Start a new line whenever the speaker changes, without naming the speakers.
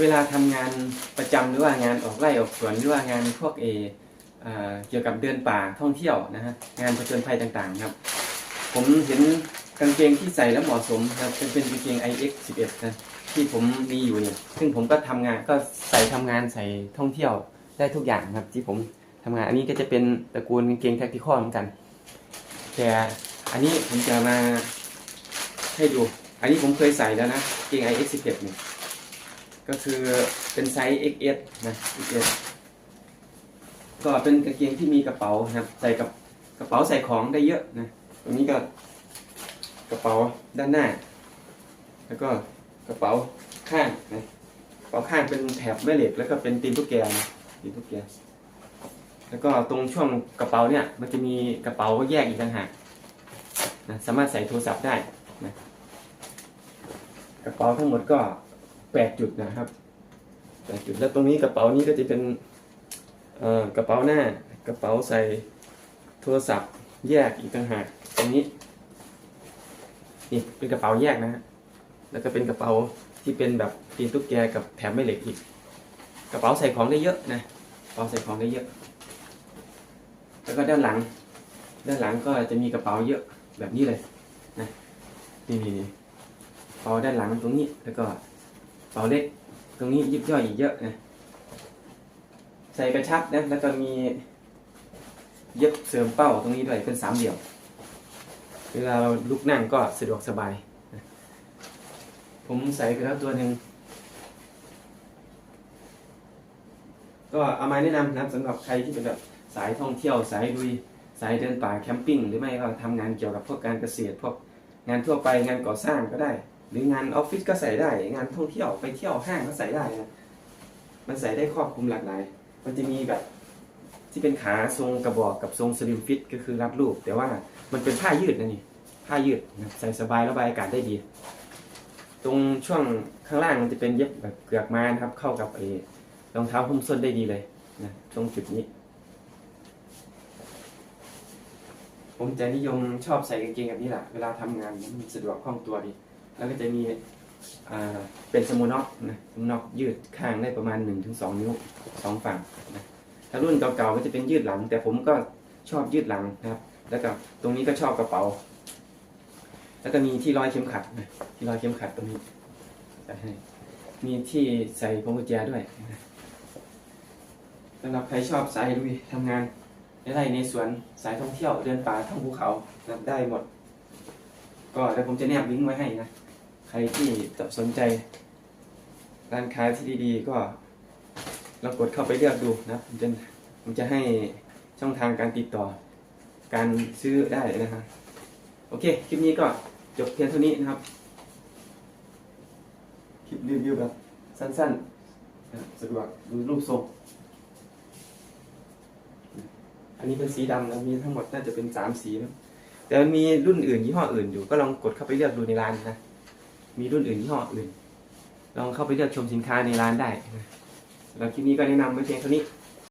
เวลาทำงานประจำหรือว่างานออกไร่ออกสวนหรือว่างานพวกเออ่าเกี่ยวกับเดินป่าท่องเที่ยวนะฮะงานผจญภัยต่างๆครับ ผมเห็นกางเกงที่ใส่แล้วเหมาะสมครับเป็นเป็นกางเกง iX 11 นะที่ผมมีอยู่เนี่ยซึ่งผมก็ทำงานก็ใส่ทำงานใส่ท่องเที่ยวได้ทุกอย่างครับ ที่ผมทำงานอันนี้ก็จะเป็นตระกูลกางเกงแท็กติคอลเหมือนกัน แต่อันนี้ผมจะมาให้ดู อันนี้ผมเคยใส่แล้วนะกางเกง iX 11 เนี่ย ก็คือเป็นไซส์ XS นะ XS ก็เป็นกางเกงที่มีกระเป๋านะครับใส่กับกระเป๋าใส่ของได้เยอะนะตรงนี้ก็กระเป๋าด้านหน้า แล้วก็กระเป๋าข้างนะกระเป๋าข้างเป็นแถบแม่เหล็กแล้วก็เป็นตีนตุ๊กแกนะตีนตุ๊กแกแล้วก็ตรงช่วงกระเป๋าเนี่ยมันจะมีกระเป๋าแยกอีกต่างหากนะสามารถใส่โทรศัพท์ได้นะกระเป๋าทั้งหมดก็ แปดจุดนะครับแปดจุดแล้วตรงนี้กระเป๋านี้ก็จะเป็นกระเป๋าหน้ากระเป๋าใส่โทรศัพท์แยกอีกต่างหากตรงนี้นี่เป็นกระเป๋าแยกนะฮะแล้วก็เป็นกระเป๋าที่เป็นแบบตีนตุ๊กแกกับแถมแม่เหล็กอีก กระเป๋าใส่ของได้เยอะนะกระเป๋าใส่ของได้เยอะ แล้วก็ด้านหลัง ด้านหลังก็จะมีกระเป๋าเยอะแบบนี้เลยนะนี่นี่นี่เป๋าด้านหลังตรงนี้แล้วก็ เป๋าเล็ก ตรงนี้ยิบย่อยอีกเยอะนะใส่กระชับนะแล้วก็มีเย็บเสริมเป้าตรงนี้ด้วยเป็นสามเหลี่ยมเวลาเราลุกนั่งก็สะดวกสบาย ผมใส่ไปแล้วตัวหนึ่งก็เอามาแนะนำนะสำหรับใครที่เป็นแบบสายท่องเที่ยวสายลุยสายเดินป่าแคมปิ้งหรือไม่ก็ทำงานเกี่ยวกับพวกการเกษตรพวกงานทั่วไปงานก่อสร้างก็ได้ หรืองานออฟฟิศก็ใส่ได้ งานท่องเที่ยวไปเที่ยวห้างก็ใส่ได้นะมันใส่ได้ครอบคลุมหลากหลาย มันจะมีแบบที่เป็นขาทรงกระบอกกับทรงสลิมฟิตก็คือรับรูป แต่ว่ามันเป็นผ้ายืดนะนี่ผ้ายืดนะใส่สบายระบายอากาศได้ดี ตรงช่วงข้างล่างมันจะเป็นเย็บแบบเกือกม้านะครับ เข้ากับไอ้รองเท้าหุ้มส้นได้ดีเลยนะตรงจุดนี้ ผมจะนิยมชอบใส่กางเกงแบบนี้แหละเวลาทำงานมันสะดวกคล่องตัวดี แล้วก็จะมีเป็นสโมน็อกนะสโมน็อกยืดข้างได้ประมาณ 1-2 นิ้วสองฝั่งนะถ้ารุ่นเก่าๆก็จะเป็นยืดหลัง แต่ผมก็ชอบยืดหลังนะครับ แล้วก็ตรงนี้ก็ชอบกระเป๋า แล้วก็มีที่ร้อยเข็มขัดนะที่ร้อยเข็มขัดตรงนี้ใส่ให้มีที่ใส่พวงกุญแจด้วยสำหรับใครชอบสายลุยทำงานในไร่ในสวนสายท่องเที่ยวเดินป่าท่องภูเขานับได้หมด ก็เดี๋ยวผมจะแนบลิงก์ไว้ให้นะ ใครที่สนใจร้านค้าที่ดีๆ ก็ลองกดเข้าไปเลือกดูนะผมจะผมจะให้ช่องทางการติดต่อ การซื้อได้นะครับโอเค คลิปนี้ก็จบเพียงเท่านี้นะครับ คลิปรีวิวแบบสั้นๆสะดวกดูรูปทรง อันนี้เป็นสีดำนะมีทั้งหมดน่าจะเป็นสามสีนะแต่มันมีรุ่นอื่นยี่ห้ออื่นอยู่ก็ลองกดเข้าไปเลือกดูในร้านนะ มีรุ่นอื่นยี่ห้ออื่น ลองเข้าไปเลือกชมสินค้าในร้านได้นะสำหรับคลิปนี้ก็แนะนำไว้เพียงเท่านี้